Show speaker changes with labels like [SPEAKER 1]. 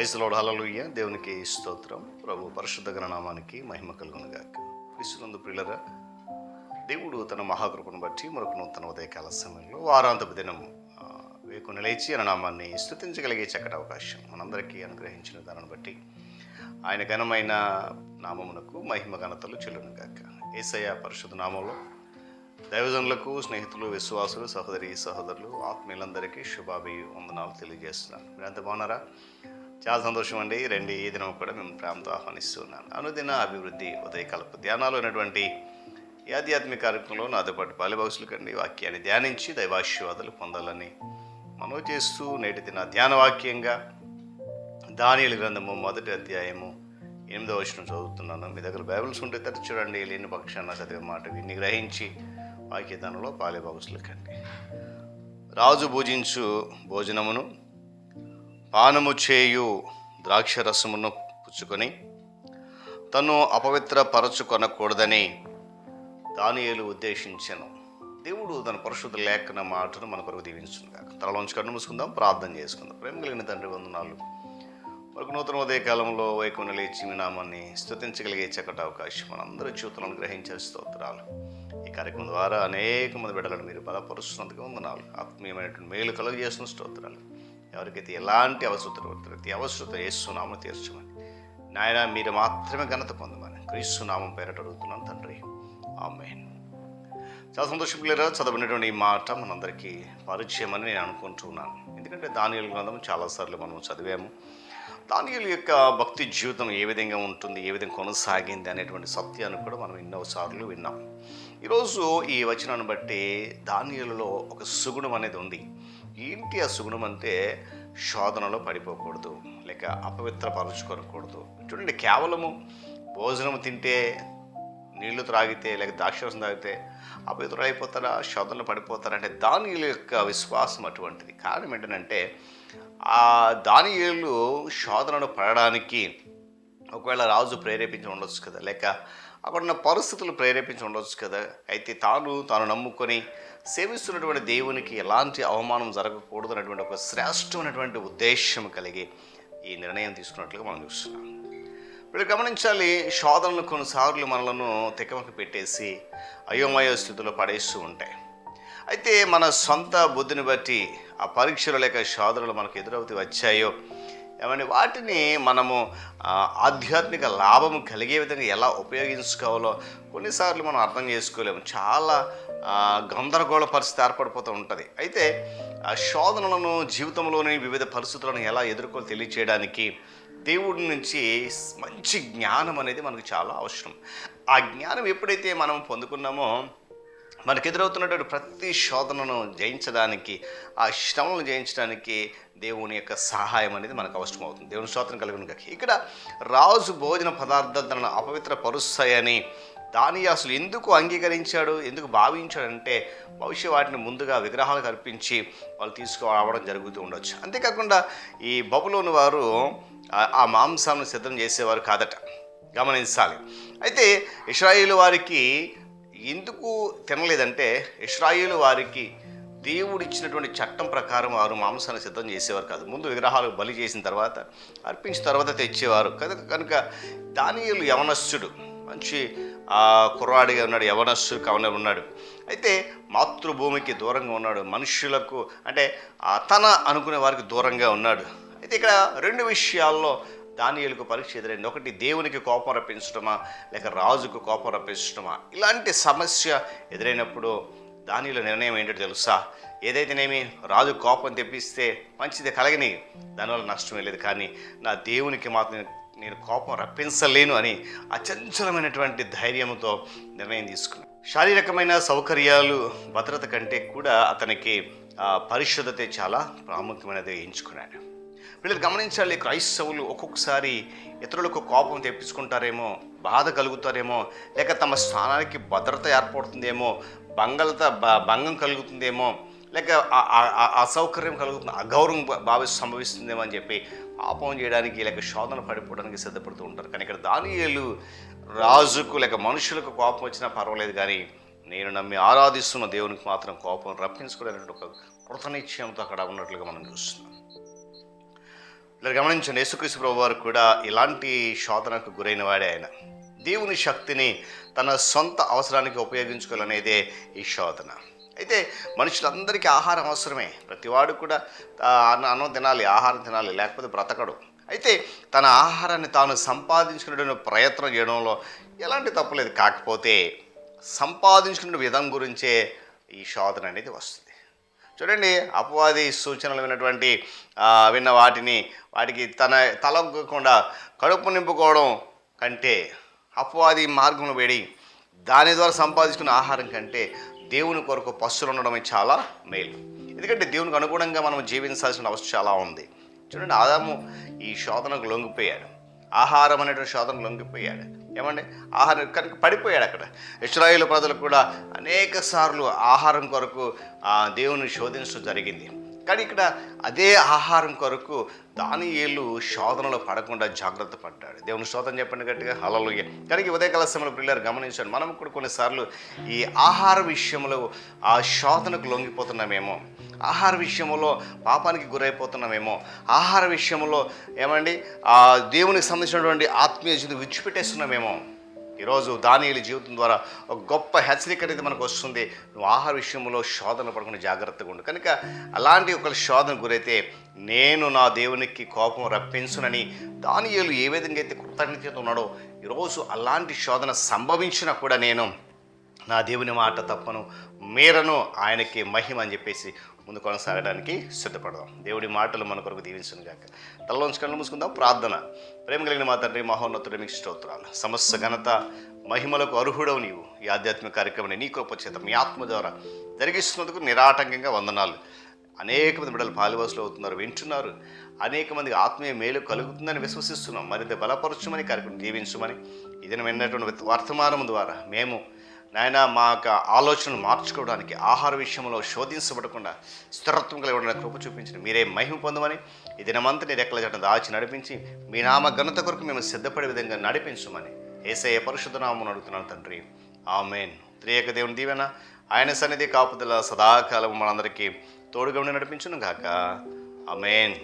[SPEAKER 1] Praise load hallelujah దేవునికి స్తోత్రం. ప్రభు పరిశుద్ధ గణనామానికి మహిమ కలుగునుగాక. క్రీస్తునందు ప్రియులరా దేవుడు తన మహాకృపను బట్టి మరొక నూతన ఉదయకాల సమయంలో వారాంతపు దినం వేకు నిలచి లేచి నామాన్ని స్థుతించగలిగే చక్కటి అవకాశం మనందరికీ అనుగ్రహించిన దానిని బట్టి ఆయన ఘనమైన నామమునకు మహిమ ఘనతలు చెల్లునుగాక. ఏసయ పరిశుద్ధ నామంలో దైవజనులకు స్నేహితులు విశ్వాసులు సహోదరి సహోదరులు ఆత్మీయులందరికీ శుభాభి వందనాలు తెలియజేస్తున్నాను. ఎంత బాగున్నారా? చాలా సంతోషం అండి రండి ఈ దినం కూడా మేము ప్రేమతో ఆహ్వానిస్తున్నాను అనుదిన అభివృద్ధి ఉదయకల్ప ధ్యానాలు ఉన్నటువంటి ఈ ఆధ్యాత్మిక కార్యక్రమంలో నాతో పాటు బాల్యభాషలు కండి వాక్యాన్ని ధ్యానించి దైవాశీర్వాదాలు పొందాలని మనవి చేస్తూ నేటి దిన ధ్యాన వాక్యంగా దానియలు గ్రంథము మొదటి అధ్యాయము ఎనిమిదవ వచనం చదువుతున్నాను. మీ దగ్గర బైబిల్స్ ఉంటే తట్టు చూడండి. లేని పక్షాన చదివే మాట విని గ్రహించి వాక్యదానంలో పాలే బాగుసులు కండి రాజు భుజించు భోజనమును పానము చేయు ద్రాక్ష రసమును పుచ్చుకొని తను అపవిత్రపరచుకొనకూడదని దానియేలు ఉద్దేశించను. దేవుడు తన పరిశుద్ధ లేఖన మాటను మన కొరకు దీవించుగా తలలోంచి కన్ను మూసుకుందాం ప్రార్థన చేసుకుందాం. ప్రేమ కలిగిన తండ్రి వందనాలు. మనకు నూతన ఉదయ కాలంలో వైకుని లేచి మీ నామాన్ని స్తుతించగలిగే చక్కటి అవకాశం మనందరూ జీవితాలను గ్రహించే స్తోత్రాలు. ఈ కార్యక్రమం ద్వారా అనేక మంది బిడ్డలను మీరు బలపరుస్తున్నందుకు వందనాలు. ఆత్మీయమైనటువంటి మేలు కలుగజేస్తున్న స్తోత్రాలు. ఎవరికైతే ఎలాంటి అవసరం ప్రతి అవసరత ఏసునామం తీర్చమని. నాయన మీరు మాత్రమే ఘనత పొందమని క్రీస్తునామం పేరట అడుగుతున్నాను తండ్రి. ఆమెన్. చాలా సంతోషం లేరా చదవనటువంటి ఈ మాట మనందరికీ పరిచయం అని నేను అనుకుంటున్నాను ఎందుకంటే దానియల గ్రంథం చాలాసార్లు మనం చదివాము. దానియలు యొక్క భక్తి జీవితం ఏ విధంగా ఉంటుంది ఏ విధంగా కొనసాగింది అనేటువంటి సత్యాన్ని కూడా మనం ఎన్నోసార్లు విన్నాం. ఈరోజు ఈ వచనాన్ని బట్టి ధాన్యాలలో ఒక సుగుణం అనేది ఉంది. ఏంటి ఆ సుగుణం అంటే శోధనలో పడిపోకూడదు లేక అపవిత్రపరచుకోకూడదు చూడండి కేవలము భోజనం తింటే నీళ్ళు త్రాగితే లేక ద్రాక్షరసం తాగితే అపవిత్రులు అయిపోతారా శోధనలు పడిపోతారా అంటే దానియుల యొక్క విశ్వాసం అటువంటిది. కారణం ఏంటంటే ఆ దానియులు శోధనను పడడానికి ఒకవేళ రాజు ప్రేరేపించి ఉండొచ్చు కదా లేక అక్కడున్న పరిస్థితులు ప్రేరేపించి ఉండొచ్చు కదా. అయితే తాను తాను నమ్ముకొని సేవిస్తున్నటువంటి దేవునికి ఎలాంటి అవమానం జరగకూడదు అనేటువంటి ఒక శ్రేష్టమైనటువంటి ఉద్దేశం కలిగి ఈ నిర్ణయం తీసుకున్నట్లుగా మనం చూస్తున్నాం. ఇప్పుడు గమనించాలి శోధనలు కొన్నిసార్లు మనలను తెక్కమక పెట్టేసి అయోమయ స్థితిలో పడేస్తూ ఉంటాయి. అయితే మన సొంత బుద్ధిని బట్టి ఆ పరీక్షలు లేక శోధనలు మనకు ఎదురవుతూ వచ్చాయో ఏమని వాటిని మనము ఆధ్యాత్మిక లాభం కలిగే విధంగా ఎలా ఉపయోగించుకోవాలో కొన్నిసార్లు మనం అర్థం చేసుకోలేము. చాలా గందరగోళ పరిస్థితి ఏర్పడిపోతూ ఉంటుంది. అయితే ఆ శోధనలను జీవితంలోని వివిధ పరిస్థితులను ఎలా ఎదుర్కొని తెలియచేయడానికి దేవుడి నుంచి మంచి జ్ఞానం అనేది మనకు చాలా అవసరం. ఆ జ్ఞానం ఎప్పుడైతే మనం పొందుకున్నామో మనకు ఎదురవుతున్నటువంటి ప్రతి శోధనను జయించడానికి ఆ శ్రమలను జయించడానికి దేవుని యొక్క సహాయం అనేది మనకు అవసరం అవుతుంది దేవుని స్తోత్రం కలిగిన గాక. ఇక్కడ రాజు భోజన పదార్థాలు తనను అపవిత్ర పరుస్తాయని దాని అసలు ఎందుకు అంగీకరించాడు ఎందుకు భావించాడంటే భవిష్య వాటిని ముందుగా విగ్రహాలకు అర్పించి వాళ్ళు తీసుకురావడం జరుగుతూ ఉండొచ్చు. అంతేకాకుండా ఈ బబులోని వారు ఆ- మాంసాలను మాంసాన్ని సిద్ధం చేసేవారు కాదట. గమనించాలి. అయితే ఇస్రాయిల్ వారికి ఎందుకు తినలేదంటే ఇస్రాయిల్ వారికి దేవుడు ఇచ్చినటువంటి చట్టం ప్రకారం వారు మాంసాన్ని సిద్ధం చేసేవారు కాదు. ముందు విగ్రహాలు బలి చేసిన తర్వాత అర్పించిన తర్వాత తెచ్చేవారు. కనుక కనుక దానియులు యవనస్సుడు మంచి కుర్రాడిగా ఉన్నాడు యవనస్సుడు కవన ఉన్నాడు. అయితే మాతృభూమికి దూరంగా ఉన్నాడు. మనుషులకు అంటే తన అనుకునే వారికి దూరంగా ఉన్నాడు. అయితే ఇక్కడ రెండు విషయాల్లో దానియులకు పరీక్ష ఎదురైంది. ఒకటి దేవునికి కోపం రప్పించడమా లేక రాజుకు కోపం రప్పించడమా ఇలాంటి సమస్య ఎదురైనప్పుడు దానిలో నిర్ణయం ఏంటో తెలుసా? ఏదైతేనేమి రాజు కోపం తెప్పిస్తే మంచిది కలగని దానివల్ల నష్టమే లేదు. కానీ నా దేవునికి మాత్రం నేను- కోపం రప్పించలేను అని అచంచలమైనటువంటి ధైర్యంతో నిర్ణయం తీసుకున్నాను శారీరకమైన సౌకర్యాలు భద్రత కంటే కూడా అతనికి పరిశుద్ధతే చాలా ప్రాముఖ్యమైనది ఎంచుకున్నాను వీళ్ళు గమనించాలి క్రైస్తవులు ఒక్కొక్కసారి ఇతరులకు కోపం తెప్పించుకుంటారేమో బాధ కలుగుతారేమో లేక తమ స్థానానికి భద్రత ఏర్పడుతుందేమో భంగలత బ- భంగం కలుగుతుందేమో లేక ఆ- అసౌకర్యం కలుగుతుంది అగౌరవం భా- భావి సంభవిస్తుందేమో అని చెప్పి పాపం చేయడానికి లేక శోధన పడిపోవడానికి సిద్ధపడుతూ ఉంటారు. కానీ ఇక్కడ దానియేలు రాజుకు లేక మనుషులకు కోపం వచ్చినా పర్వాలేదు కానీ నేను నమ్మి ఆరాధిస్తున్న దేవునికి మాత్రం కోపం రప్పించుకోలేనటువంటి ఒక కృతనిశ్చయంతో అక్కడ ఉన్నట్లుగా మనం చూస్తున్నాం. ఇలా గమనించండి యేసుక్రీస్తు ప్రభు వారు కూడా ఇలాంటి శోధనకు గురైన వాడే ఆయన. దేవుని శక్తిని తన సొంత అవసరానికి ఉపయోగించుకోవాలనేదే ఈ శోధన. అయితే మనుషులందరికీ ఆహారం అవసరమే. ప్రతివాడు కూడా అన్న అన్నం తినాలి ఆహారం తినాలి లేకపోతే బ్రతకడు. అయితే తన ఆహారాన్ని తాను సంపాదించుకునే ప్రయత్నం చేయడంలో ఎలాంటి తప్పులేదు కాకపోతే సంపాదించుకునే విధం గురించే ఈ శోధన అనేది వస్తుంది. చూడండి అపవాది సూచనలు విన్నటువంటి విన్న వాటిని వాటికి తన తలొగ్గకుండా కడుపు నింపుకోవడం కంటే అపవాది మార్గంలో వేడి దాని ద్వారా సంపాదించుకున్న ఆహారం కంటే దేవుని కొరకు పశువులు ఉండడం చాలా మేలు. ఎందుకంటే దేవునికి అనుగుణంగా మనం జీవించాల్సిన అవసరం చాలా ఉంది. చూడండి ఆదాము ఈ శోధనకు లొంగిపోయాడు. ఆహారం అనేటువంటి శోధనకు లొంగిపోయాడు. ఏమండి? ఆహారం కనుక పడిపోయాడు అక్కడ. ఇస్రాయేల్ ప్రజలు కూడా అనేక సార్లు ఆహారం కొరకు దేవుని శోధించడం జరిగింది. కానీ ఇక్కడ అదే ఆహారం కొరకు దాని ఏళ్ళు శోధనలో పడకుండా జాగ్రత్త పడ్డాడు. దేవుని శోధన చెప్పండి గట్టిగా. హలలుయ కానీ ఉదయకాల సమయంలో పిల్లలు గమనించండి మనం కూడా కొన్నిసార్లు ఈ ఆహార విషయంలో ఆ శోధనకు లొంగిపోతున్నామేమో ఆహార విషయంలో పాపానికి గురైపోతున్నామేమో ఆహార విషయంలో ఏమండి? ఆ దేవునికి సంబంధించినటువంటి ఆత్మీయ జీవితం విడిచిపెట్టేస్తున్నామేమో ఈరోజు దానియుల జీవితం ద్వారా ఒక గొప్ప హెచ్చరిక అనేది మనకు వస్తుంది. నువ్వు ఆహార విషయంలో శోధన పడకుండా జాగ్రత్తగా ఉండు. కనుక అలాంటి ఒక శోధన గురైతే నేను నా దేవునికి కోపం రప్పించునని దానియులు ఏ విధంగా అయితే కృతజ్ఞత ఉన్నాడో ఈరోజు అలాంటి శోధన సంభవించినా కూడా నేను నా దేవుని మాట తప్పను మీరను ఆయనకి మహిమ అని చెప్పేసి ముందు కొనసాగడానికి సిద్ధపడదాం. దేవుడి మాటలు మన కొరకు దీవించను గాక. తలలోంచి కళ్ళు మూసుకుందాం. ప్రార్థన. ప్రేమ కలిగిన మా తండ్రి మహోన్నతుడి మీకు స్తోత్రాలు. సమస్త ఘనత మహిమలకు అర్హుడవు నీవు. ఈ ఆధ్యాత్మిక కార్యక్రమాన్ని నీ కృప చేత మీ ఆత్మ ద్వారా జరిగిస్తున్నందుకు నిరాటంకంగా వందనాలు. అనేక మంది బిడ్డలు పాలివాసులు అవుతున్నారు వింటున్నారు. అనేక మందికి ఆత్మీయ మేలు కలుగుతుందని విశ్వసిస్తున్నాం. మరింత బలపరచమని కార్యక్రమం దీవించమని. ఇది విన్నటువంటి వర్తమానం ద్వారా మేము నాయన మా యొక్క ఆలోచనలు మార్చుకోవడానికి ఆహార విషయంలో శోధించబడకుండా స్థిరత్వం కలిగి ఉండడానికి కృప చూపించిన మీరే మహిమ పొందమని ఈ దినమంతా నీ రెక్కల జట్టు దాచి నడిపించి మీ నామ ఘనత కొరకు మేము సిద్ధపడే విధంగా నడిపించమని ఏసఐ పరిశుద్ధ నామం అడుగుతున్నాను తండ్రి. ఆమెన్. త్రియక దేవుని దీవెన ఆయన సన్నిధి కాపుదల సదాకాలం మనందరికీ తోడుగా ఉండి నడిపించును గాక. ఆమెన్.